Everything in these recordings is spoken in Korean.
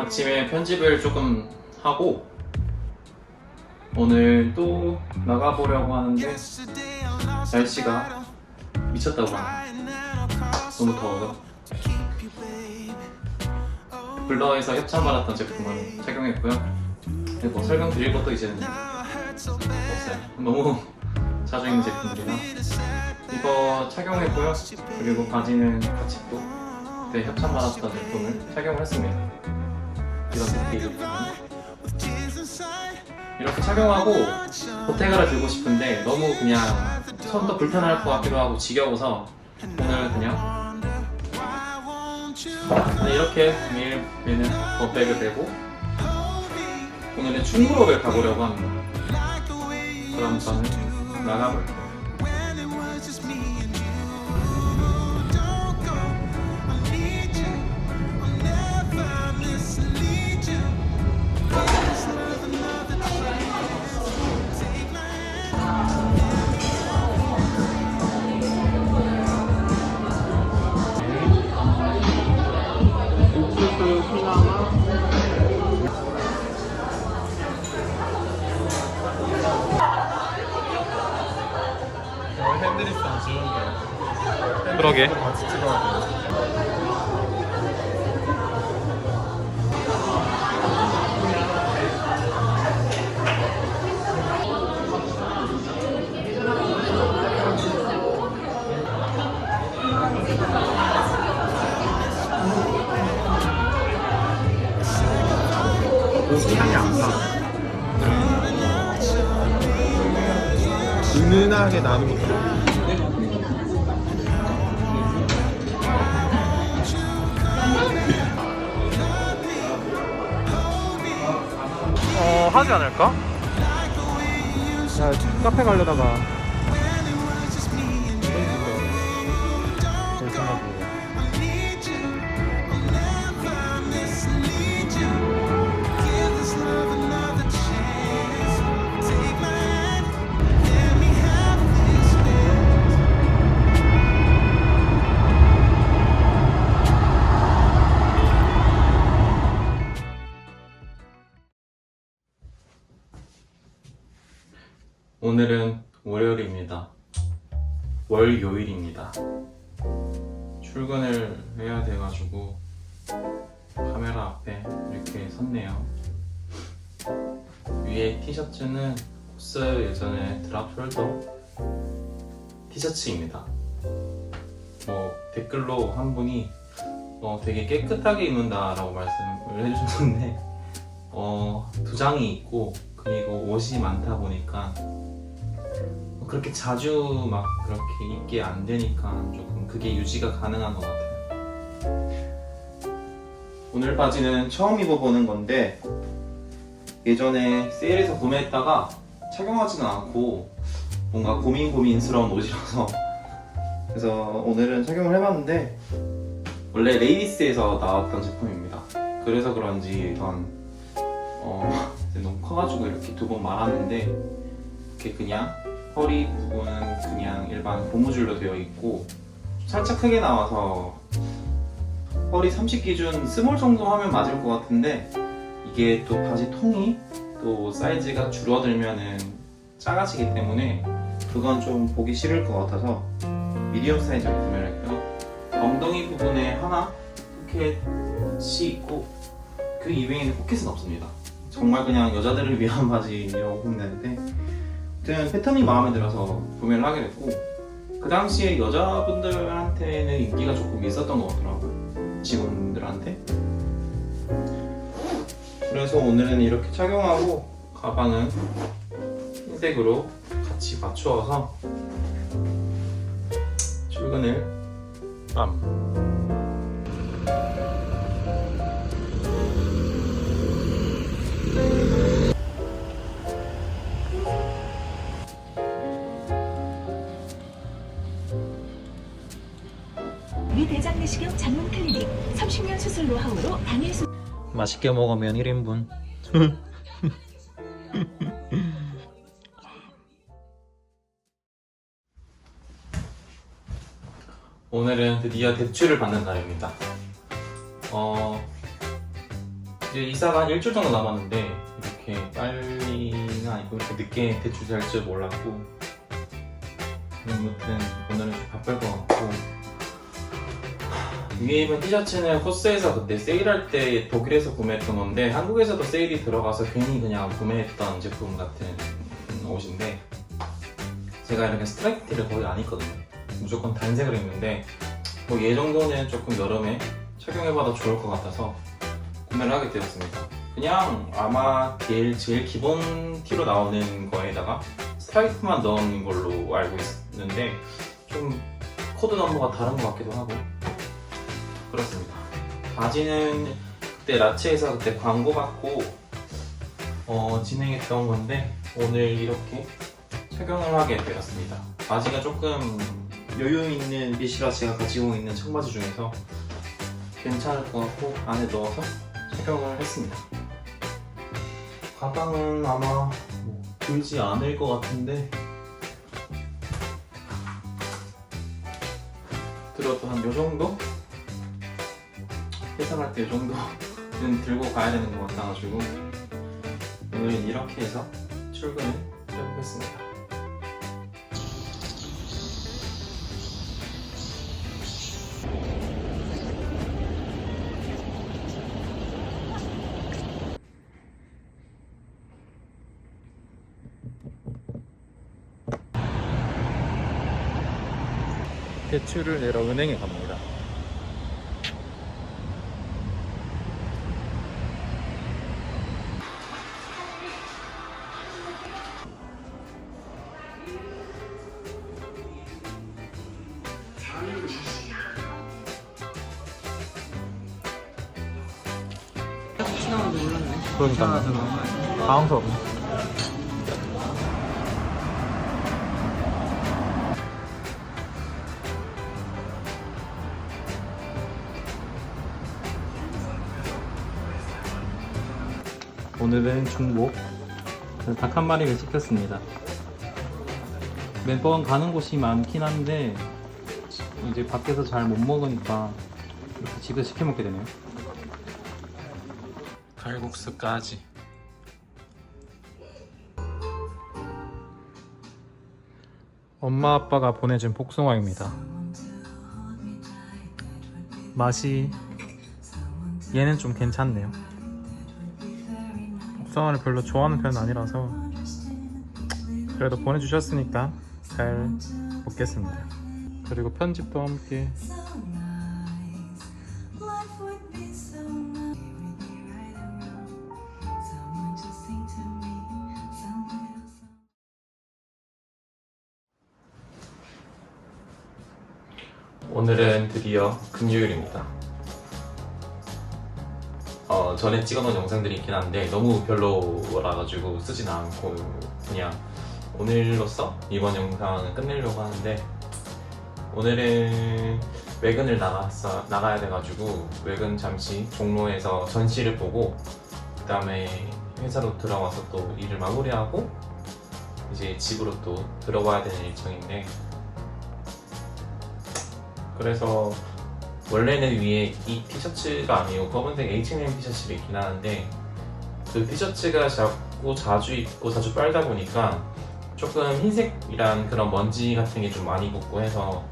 아침에 편집을 조금 하고 오늘 또 나가보려고 하는데 날씨가 미쳤다고 하네 너무 더워서? 블러에서 협찬받았던 제품을 착용했고요. 그리고 뭐 설명드릴 것도 이제는 없어요. 너무 자주 입는 제품들이라 이거 착용했고요. 그리고 바지는 같이 또 그때 협찬받았던 제품을 착용을 했습니다 이런 느낌. 이렇게 착용하고 보테가를 들고 싶은데 너무 그냥 손도 불편할 것 같기도 하고 지겨워서 오늘 그냥 네, 이렇게 매일 매는 버백을 메고 오늘은 충무로를 가보려고 합니다. 그럼 저는 나가볼게요 그러게 같이 찍어야 돼 향이 안 나. 은은하게 나는 것도 하지 않을까? 야 카페 가려다가 오늘은 월요일입니다. 월요일입니다. 출근을 해야 돼가지고 카메라 앞에 이렇게 섰네요. 위에 티셔츠는 코스 예전에 드랍 숄더 티셔츠입니다. 뭐 댓글로 한 분이 어, 되게 깨끗하게 입는다라고 말씀을 해주셨는데 어, 두 장이 있고 그리고 옷이 많다 보니까 그렇게 자주 막 그렇게 입게 안 되니까 조금 그게 유지가 가능한 것 같아요. 오늘 바지는 처음 입어보는 건데 예전에 세일에서 구매했다가 착용하지는 않고 뭔가 고민 고민스러운 옷이라서 그래서 오늘은 착용을 해봤는데 원래 레이디스에서 나왔던 제품입니다. 그래서 그런지 전 어, 너무 커가지고 이렇게 두 번 말았는데 이렇게 그냥 허리 부분은 그냥 일반 고무줄로 되어 있고 살짝 크게 나와서 허리 30 기준 스몰 정도 하면 맞을 것 같은데 이게 또 바지 통이 또 사이즈가 줄어들면은 작아지기 때문에 그건 좀 보기 싫을 것 같아서 미디엄 사이즈로 구매를 했고요. 엉덩이 부분에 하나 포켓이 있고 그 이외에는 포켓은 없습니다 정말 그냥 여자들을 위한 바지라고 보면 되는데 아무튼 패턴이 마음에 들어서 구매를 하게 됐고 그 당시에 여자분들한테는 인기가 조금 있었던 것 같더라고요. 직원들한테. 그래서 오늘은 이렇게 착용하고 가방은 흰색으로 같이 맞추어서 출근을 빰 내시경 전문 클리닉 30년 수술 노하우로 당일 수 맛있게 먹으면 1인분. 오늘은 드디어 대출을 받는 날입니다. 어, 이제 이사가 한 일주일 정도 남았는데 이렇게 빨리는 아니고 이렇게 늦게 대출될 줄 몰랐고 아무튼 오늘은 좀 바쁠 것 같고 위에 입은 티셔츠는 코스에서 그때 세일할 때 독일에서 구매했던 건데 한국에서도 세일이 들어가서 괜히 그냥 구매했던 제품 같은 옷인데 제가 이렇게 스트라이프 티를 거의 안 입거든요. 무조건 단색을 입는데 뭐 얘 정도는 조금 여름에 착용해봐도 좋을 것 같아서 구매를 하게 되었습니다. 그냥 아마 제일, 제일 기본 티로 나오는 거에다가 스트라이프만 넣은 걸로 알고 있는데 좀 코드 넘버가 다른 것 같기도 하고 그렇습니다. 바지는 그때 라치에서 그때 광고 받고 어, 진행했던 건데 오늘 이렇게 착용을 하게 되었습니다. 바지가 조금 여유 있는 빛이라 제가 가지고 있는 청바지 중에서 괜찮을 것 같고 안에 넣어서 착용을 했습니다. 가방은 아마 뭐 들지 않을 것 같은데 들어도 한 요 정도? 회사갈 때이 정도는 들고 가야 되는 것 같아가지고 오늘 이렇게 해서 출근을 해보겠습니다. 대출을 내러 은행에 갑니다. 그러니까 당황스럽네. 오늘은 중복 닭 한 마리를 시켰습니다. 매번 가는 곳이 많긴 한데 이제 밖에서 잘 못 먹으니까 이렇게 집에서 시켜 먹게 되네요. 칼국수까지. 엄마 아빠가 보내준 복숭아입니다. 맛이 얘는 좀 괜찮네요. 복숭아를 별로 좋아하는 편은 아니라서 그래도 보내주셨으니까 잘 먹겠습니다. 그리고 편집도 함께 드디어 금요일입니다. 어, 전에 찍어놓은 영상들이 있긴 한데 너무 별로라 가지고 쓰진 않고 그냥 오늘로써 이번 영상을 끝내려고 하는데 오늘은 외근을 나갔어, 나가야 돼가지고 외근 잠시 종로에서 전시를 보고 그 다음에 회사로 들어와서 또 일을 마무리하고 이제 집으로 또 들어와야 되는 일정인데 그래서 원래는 위에 이 티셔츠가 아니고 검은색 H&M 티셔츠를 입긴 하는데 그 티셔츠가 자꾸 자주 입고 자주 빨다 보니까 조금 흰색이란 그런 먼지 같은 게 좀 많이 붙고 해서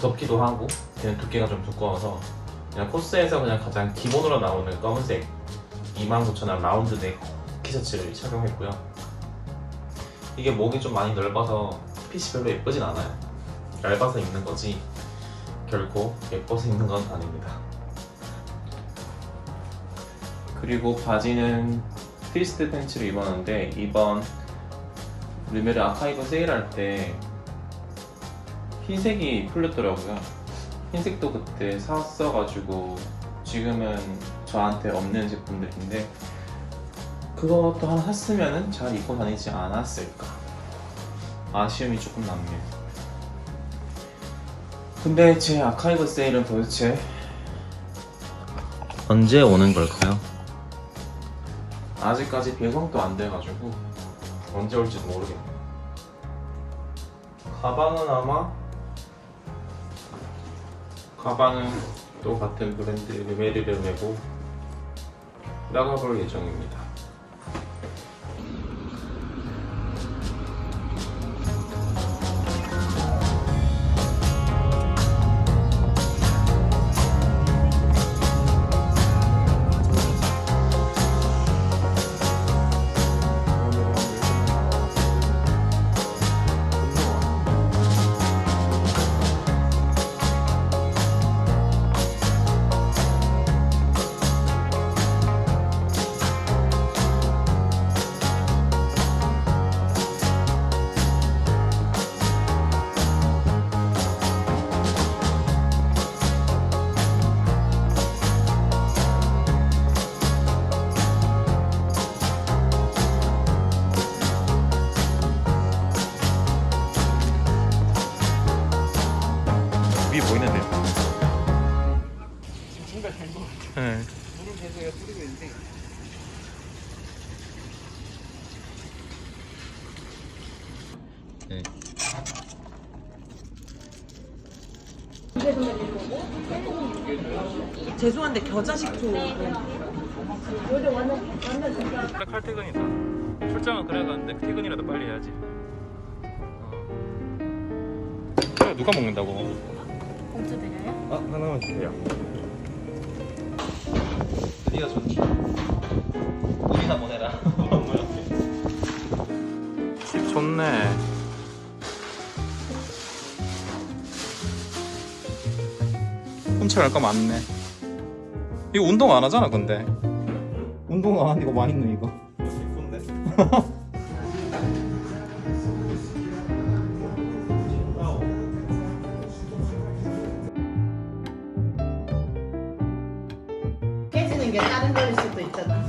덥기도 하고 그냥 두께가 좀 두꺼워서 그냥 코스에서 그냥 가장 기본으로 나오는 검은색 29,000원 라운드 넥 티셔츠를 착용했고요. 이게 목이 좀 많이 넓어서 핏이 별로 예쁘진 않아요. 얇아서 입는 거지 결코 예뻐서 입는 건 아닙니다. 그리고 바지는 트위스트 팬츠를 입었는데 이번 르메르 아카이브 세일할 때 흰색이 풀렸더라고요. 흰색도 그때 샀어가지고 지금은 저한테 없는 제품들인데 그것도 하나 샀으면 잘 입고 다니지 않았을까 아쉬움이 조금 남네요. 근데 제 아카이브 세일은 도대체 언제 오는 걸까요? 아직까지 배송도 안 돼가지고 언제 올지도 모르겠네요. 가방은 아마 가방은 또 같은 브랜드 르메르르메고 나가볼 예정입니다. 죄송한데 겨자 식초 딱 칼퇴근이다. 출장은 그래 갔는데 퇴근이라도 빨리 해야지. 어. 누가 먹는다고? 공주 드려요? 아 하나만 주세요. 드디어 좋니? 우리나 보내라. 집 좋네. 훔쳐갈 거 많네. 이거 운동 안 하잖아, 근데. 운동 안 하는 이거 많이 있네 이거. 깨지는 게 다른 거일 수도 있잖아.